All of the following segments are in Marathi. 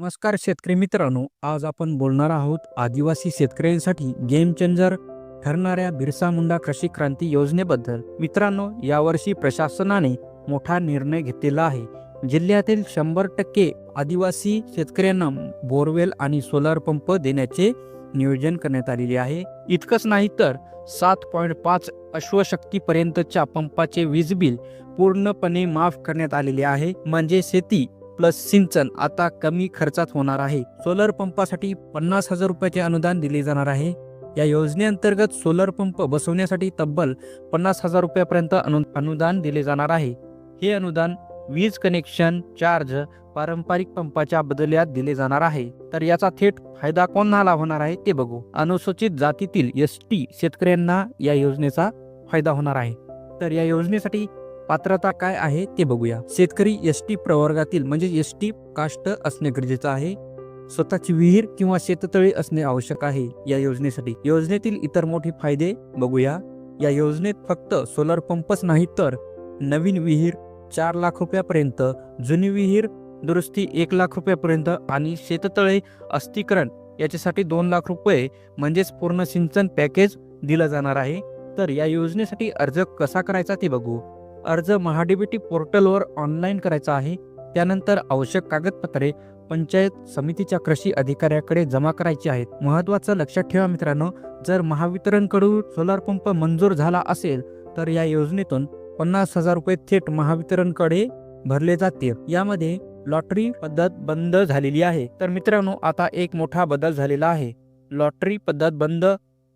नमस्कार शेतकरी मित्रांनो आज आपण बोलणार आहोत आदिवासी शेतकऱ्यांसाठी गेम चेंजर ठरणाऱ्या बिरसा मुंडा कृषी क्रांती योजनेबद्दल. मित्रांनो यावर्षी प्रशासनाने मोठा निर्णय घेतलेला आहे. जिल्ह्यातील शंभर टक्के आदिवासी शेतकऱ्यांना बोरवेल आणि सोलार पंप देण्याचे नियोजन करण्यात आलेले आहे. इतकंच नाही तर सात पॉईंट पाच अश्वशक्तीपर्यंतच्या पंपाचे वीज बिल पूर्णपणे माफ करण्यात आलेले आहे. म्हणजे शेती प्लस सिंचन आता कमी खर्चात होणार आहे. सोलर पंपासाठी पन्नास हजार रुपयाचे अनुदान दिले जाणार आहे. या योजनेअंतर्गत सोलर पंप बसवण्यासाठी तब्बल पन्नास हजार रुपयापर्यंत अनु अनुदान दिले जाणार आहे. हे अनुदान वीज कनेक्शन चार्ज पारंपरिक पंपाच्या बदल्यात दिले जाणार आहे. तर याचा थेट फायदा कोणाला होणार आहे ते बघू. अनुसूचित जातीतील एस टी शेतकऱ्यांना या योजनेचा फायदा होणार आहे. तर या योजनेसाठी पात्रता काय आहे ते बघूया. शेतकरी एस टी प्रवर्गातील म्हणजे एस टी कास्ट असणे गरजेचं आहे. स्वतःची विहीर किंवा शेततळी असणे आवश्यक आहे या योजनेसाठी. योजनेतील इतर मोठे फायदे बघूया. या योजनेत फक्त सोलर पंपच नाही तर नवीन विहीर चार लाख रुपयापर्यंत जुनी विहीर दुरुस्ती एक लाख रुपयापर्यंत आणि शेततळे अस्थिकरण याच्यासाठी दोन लाख रुपये म्हणजेच पूर्ण सिंचन पॅकेज दिलं जाणार आहे. तर या योजनेसाठी अर्ज कसा करायचा ते बघू. अर्ज महाडीबीटी पोर्टलवर ऑनलाईन करायचा आहे. त्यानंतर आवश्यक कागदपत्रे पंचायत समितीच्या कृषी अधिकाऱ्याकडे जमा करायची आहेत. महत्वाचं लक्षात ठेवा मित्रांनो जर महावितरणकडून सोलार पंप मंजूर झाला असेल तर या योजनेतून पन्नास हजार रुपये थेट महावितरणकडे भरले जातील. यामध्ये लॉटरी पद्धत बंद झालेली आहे. तर मित्रांनो आता एक मोठा बदल झालेला आहे. लॉटरी पद्धत बंद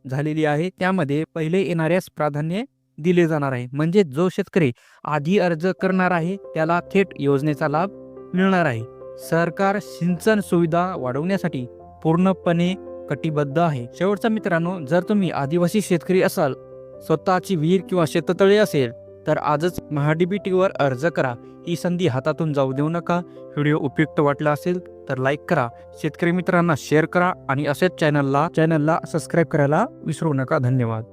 झालेली आहे. त्यामध्ये पहिले येणाऱ्यास प्राधान्य दिले जाणार आहे. म्हणजे जो शेतकरी आधी अर्ज करणार आहे त्याला थेट योजनेचा लाभ मिळणार आहे. सरकार सिंचन सुविधा वाढवण्यासाठी पूर्णपणे कटिबद्ध आहे. शेवटचा मित्रांनो जर तुम्ही आदिवासी शेतकरी असाल स्वतःची विहीर किंवा शेततळे असेल तर आजच महाडीबीटीवर अर्ज करा. ही संधी हातातून जाऊ देऊ नका. व्हिडिओ उपयुक्त वाटला असेल तर लाईक करा. शेतकरी मित्रांना शेअर करा आणि असेच चॅनलला चॅनलला सबस्क्राईब करायला विसरू नका. धन्यवाद.